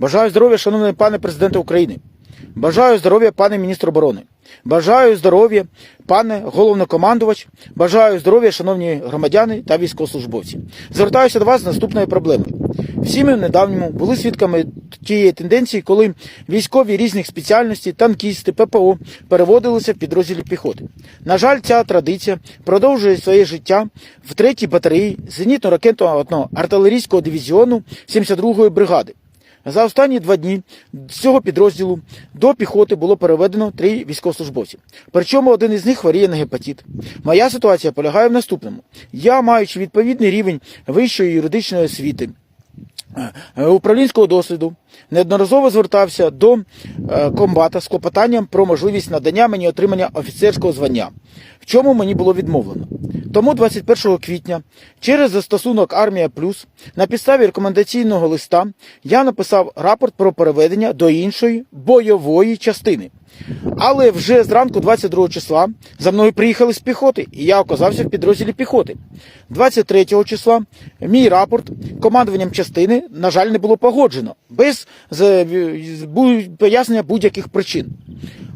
Бажаю здоров'я, шановний пане президенте України. Бажаю здоров'я, пане міністр оборони. Бажаю здоров'я, пане головнокомандувач. Бажаю здоров'я, шановні громадяни та військовослужбовці. Звертаюся до вас з наступною проблемою. Всі ми в недавньому були свідками тієї тенденції, коли військові різних спеціальностей, танкісти, ППО переводилися в підрозділі піхоти. На жаль, ця традиція продовжує своє життя в 3-й батареї зенітно-ракетного артилерійського дивізіону 72-ї бригади. За останні два дні з цього підрозділу до піхоти було переведено три військовослужбовці. Причому один із них хворіє на гепатит. Моя ситуація полягає в наступному: я, маючи відповідний рівень вищої юридичної освіти, е, управлінського досвіду, неодноразово звертався до е, комбата з клопотанням про можливість надання мені отримання офіцерського звання, в чому мені було відмовлено. Тому 21 квітня через застосунок Армія Плюс на підставі рекомендаційного листа я написав рапорт про переведення до іншої бойової частини. Але вже зранку 22 числа за мною приїхали з піхоти, і я оказався в підрозділі піхоти. 23 числа мій рапорт командуванням частини, на жаль, не було погоджено без пояснення будь-яких причин.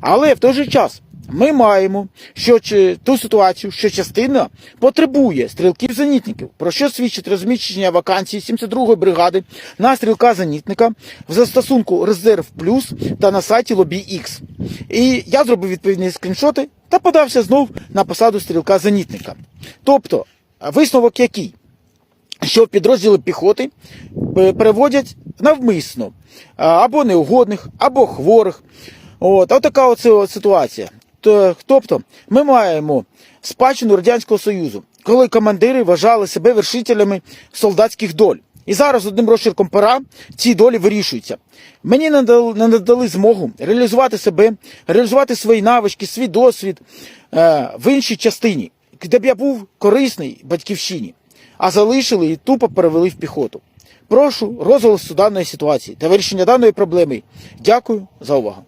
Але в той же час ми маємо що, ту ситуацію, що частина потребує стрілків-зенітників, про що свідчить розміщення вакансії 72-ї бригади на стрілка-зенітника в застосунку Резерв Плюс та на сайті Lobby X. І я зробив відповідні скріншоти та подався знов на посаду стрілка-зенітника. Тобто, висновок який? що підрозділи піхоти е, переводять навмисно або неугодних, або хворих. От, от така оце ситуація. Тобто, ми маємо спадщину Радянського Союзу, коли командири вважали себе вершителями солдатських доль. І зараз одним розчерком пера ці долі вирішуються. Мені не надали змогу реалізувати себе, реалізувати свої навички, свій досвід е, в іншій частині, де б я був корисний батьківщині а залишили і тупо перевели в піхоту. Прошу розголосу даної ситуації та вирішення даної проблеми. Дякую за увагу.